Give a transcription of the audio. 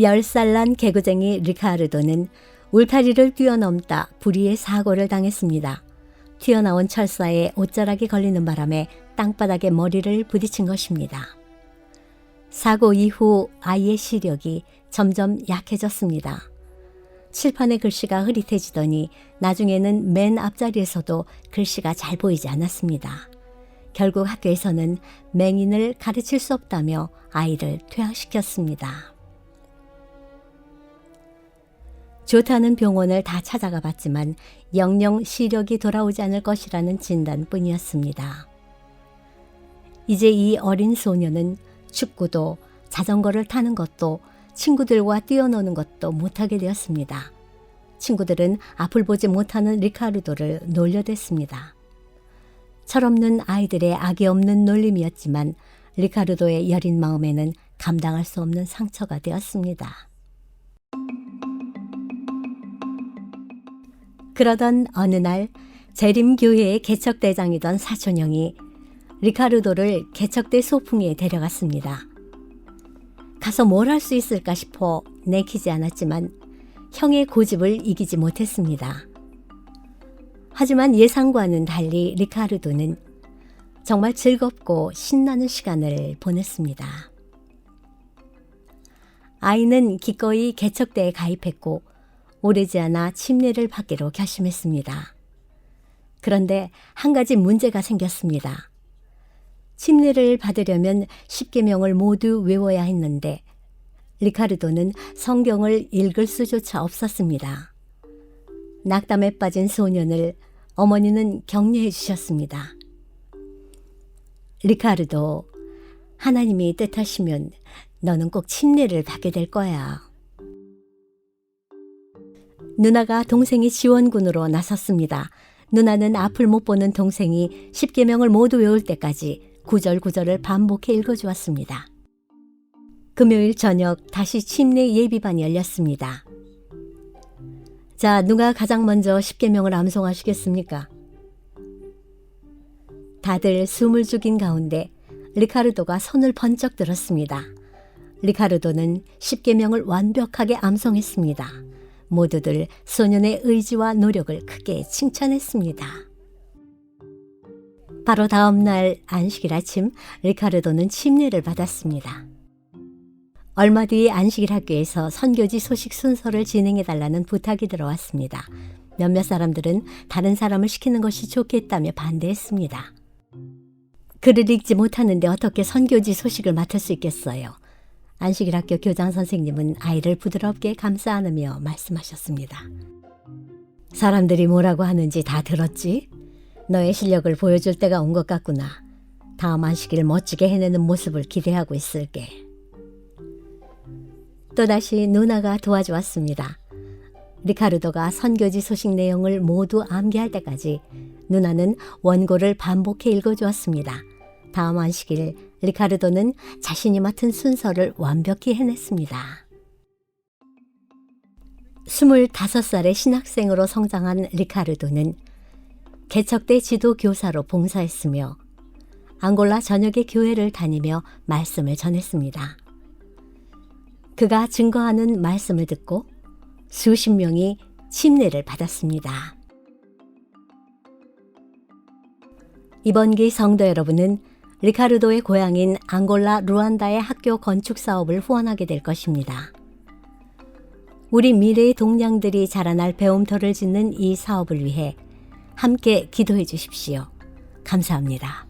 10살 난 개구쟁이 리카르도는 울타리를 뛰어넘다 불의의 사고를 당했습니다. 튀어나온 철사에 옷자락이 걸리는 바람에 땅바닥에 머리를 부딪힌 것입니다. 사고 이후 아이의 시력이 점점 약해졌습니다. 칠판의 글씨가 흐릿해지더니 나중에는 맨 앞자리에서도 글씨가 잘 보이지 않았습니다. 결국 학교에서는 맹인을 가르칠 수 없다며 아이를 퇴학시켰습니다. 좋다는 병원을 다 찾아가 봤지만 영영 시력이 돌아오지 않을 것이라는 진단뿐이었습니다. 이제 이 어린 소녀는 축구도 자전거를 타는 것도 친구들과 뛰어노는 것도 못하게 되었습니다. 친구들은 앞을 보지 못하는 리카르도를 놀려댔습니다. 철없는 아이들의 악이 없는 놀림이었지만 리카르도의 여린 마음에는 감당할 수 없는 상처가 되었습니다. 그러던 어느 날 재림교회의 개척대장이던 사촌형이 리카르도를 개척대 소풍에 데려갔습니다. 가서 뭘 할 수 있을까 싶어 내키지 않았지만 형의 고집을 이기지 못했습니다. 하지만 예상과는 달리 리카르도는 정말 즐겁고 신나는 시간을 보냈습니다. 아이는 기꺼이 개척대에 가입했고 오래지 않아 침례를 받기로 결심했습니다. 그런데 한 가지 문제가 생겼습니다. 침례를 받으려면 10계명을 모두 외워야 했는데 리카르도는 성경을 읽을 수조차 없었습니다. 낙담에 빠진 소년을 어머니는 격려해 주셨습니다. 리카르도, 하나님이 뜻하시면 너는 꼭 침례를 받게 될 거야. 누나가 동생이 지원군으로 나섰습니다. 누나는 앞을 못 보는 동생이 10계명을 모두 외울 때까지 구절구절을 반복해 읽어주었습니다. 금요일 저녁 다시 침례 예비반이 열렸습니다. 자, 누가 가장 먼저 10계명을 암송하시겠습니까? 다들 숨을 죽인 가운데 리카르도가 손을 번쩍 들었습니다. 리카르도는 10계명을 완벽하게 암송했습니다. 모두들 소년의 의지와 노력을 크게 칭찬했습니다. 바로 다음 날 안식일 아침 리카르도는 침례를 받았습니다. 얼마 뒤 안식일 학교에서 선교지 소식 순서를 진행해 달라는 부탁이 들어왔습니다. 몇몇 사람들은 다른 사람을 시키는 것이 좋겠다며 반대했습니다. 글을 읽지 못하는데 어떻게 선교지 소식을 맡을 수 있겠어요? 안식일 학교 교장 선생님은 아이를 부드럽게 감싸 안으며 말씀하셨습니다. 사람들이 뭐라고 하는지 다 들었지? 너의 실력을 보여줄 때가 온 것 같구나. 다음 안식일 멋지게 해내는 모습을 기대하고 있을게. 또다시 누나가 도와주었습니다. 리카르도가 선교지 소식 내용을 모두 암기할 때까지 누나는 원고를 반복해 읽어주었습니다. 다음 안식일 리카르도는 자신이 맡은 순서를 완벽히 해냈습니다. 25살의 신학생으로 성장한 리카르도는 개척대 지도 교사로 봉사했으며 앙골라 전역의 교회를 다니며 말씀을 전했습니다. 그가 증거하는 말씀을 듣고 수십 명이 침례를 받았습니다. 이번 기 성도 여러분은 리카르도의 고향인 앙골라 루안다의 학교 건축 사업을 후원하게 될 것입니다. 우리 미래의 동량들이 자라날 배움터를 짓는 이 사업을 위해 함께 기도해 주십시오. 감사합니다.